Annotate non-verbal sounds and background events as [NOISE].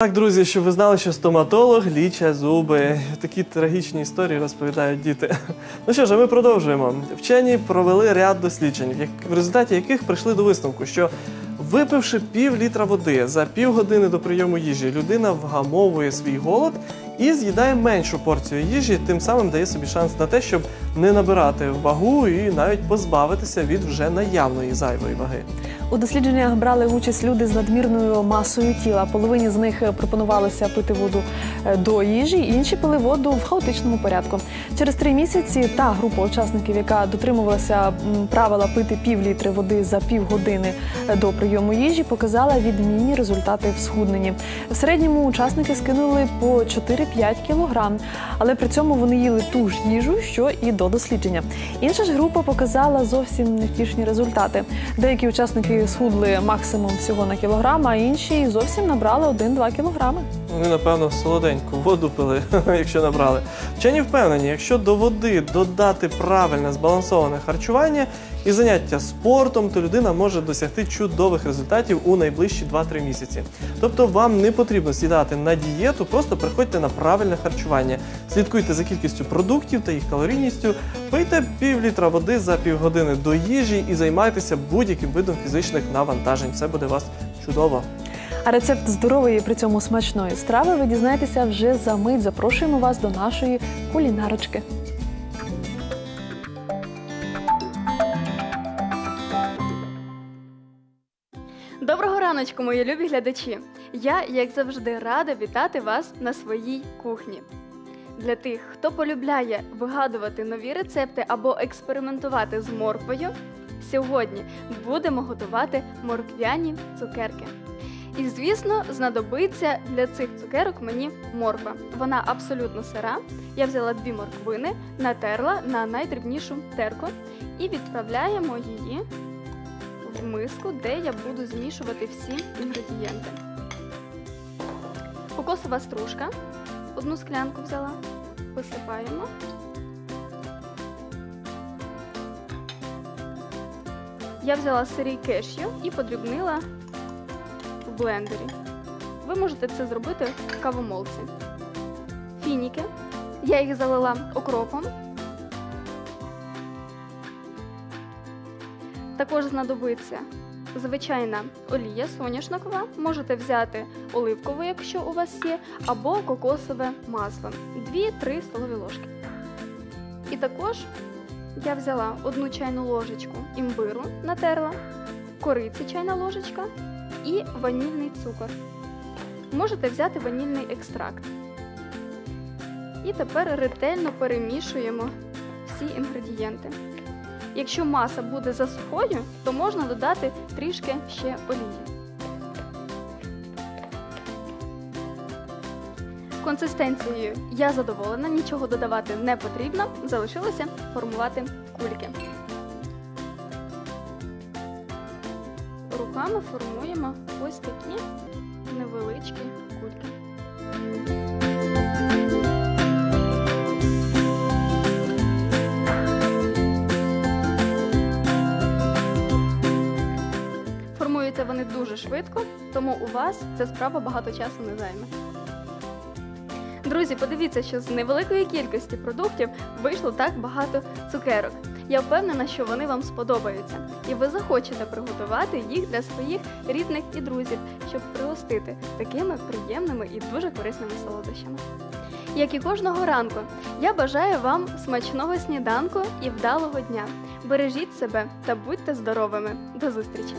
Так, друзі, щоб ви знали, що стоматолог ліче зуби. Такі трагічні історії розповідають діти. Ну що ж, ми продовжуємо. Вчені провели ряд досліджень, в результаті яких прийшли до висновку, що випивши пів літра води за півгодини до прийому їжі, людина вгамовує свій голод і з'їдає меншу порцію їжі, тим самим дає собі шанс на те, щоб не набирати вагу і навіть позбавитися від вже наявної зайвої ваги. У дослідженнях брали участь люди з надмірною масою тіла. Половині з них пропонувалося пити воду е, до їжі, інші пили воду в хаотичному порядку. Через три місяці та група учасників, яка дотримувалася правила пити пів літри води за півгодини е, до прийому їжі, показала відмінні результати в схудненні. В середньому учасники скинули по 4-5 кілограм, але при цьому вони їли ту ж їжу, що і до дослідження. Інша ж група показала зовсім невтішні результати. Деякі учасники схудли максимум всього на кілограм, а інші зовсім набрали 1-2 кілограми. Вони, напевно, солоденьку воду пили, [LAUGHS] якщо набрали. Вчені впевнені, якщо до води додати правильне збалансоване харчування і заняття спортом, то людина може досягти чудових результатів у найближчі 2-3 місяці. Тобто вам не потрібно сідати на дієту, просто приходьте на правильне харчування. Слідкуйте за кількістю продуктів та їх калорійністю, пийте пів літра води за півгодини до їжі і займайтеся будь-яким видом фізичних навантажень. Все буде у вас чудово. А рецепт здорової при цьому смачної страви ви дізнаєтеся вже за мить. Запрошуємо вас до нашої кулінарочки. Доброго раночку, мої любі глядачі! Я, як завжди, рада вітати вас на своїй кухні. Для тих, хто полюбляє вигадувати нові рецепти або експериментувати з морквою, сьогодні будемо готувати морквяні цукерки. І, звісно, знадобиться для цих цукерок мені морква. Вона абсолютно сира. Я взяла дві морквини, натерла на найдрібнішу терку і відправляємо її в миску, де я буду змішувати всі інгредієнти. Кокосова стружка. Одну склянку взяла. Висипаємо. Я взяла сирий кешю і подрібнила в блендері. Ви можете це зробити в кавомолці. Фініки. Я їх залила окропом. Також знадобиться звичайна олія соняшникова. Можете взяти оливкову, якщо у вас є, або кокосове масло 2-3 столові ложки. І також я взяла одну чайну ложечку імбиру, натерла, кориці чайна ложечка і ванільний цукор. Можете взяти ванільний екстракт. І тепер ретельно перемішуємо всі інгредієнти. Якщо маса буде за сухою, то можна додати трішки ще олії. Консистенцією я задоволена, нічого додавати не потрібно, залишилося формувати кульки. Руками формуємо ось такі невеличкі кульки. Швидко, тому у вас ця справа багато часу не займе. Друзі, подивіться, що з невеликої кількості продуктів вийшло так багато цукерок. Я впевнена, що вони вам сподобаються, і ви захочете приготувати їх для своїх рідних і друзів, щоб пригостити такими приємними і дуже корисними солодощами. Як і кожного ранку, я бажаю вам смачного сніданку і вдалого дня. Бережіть себе та будьте здоровими. До зустрічі!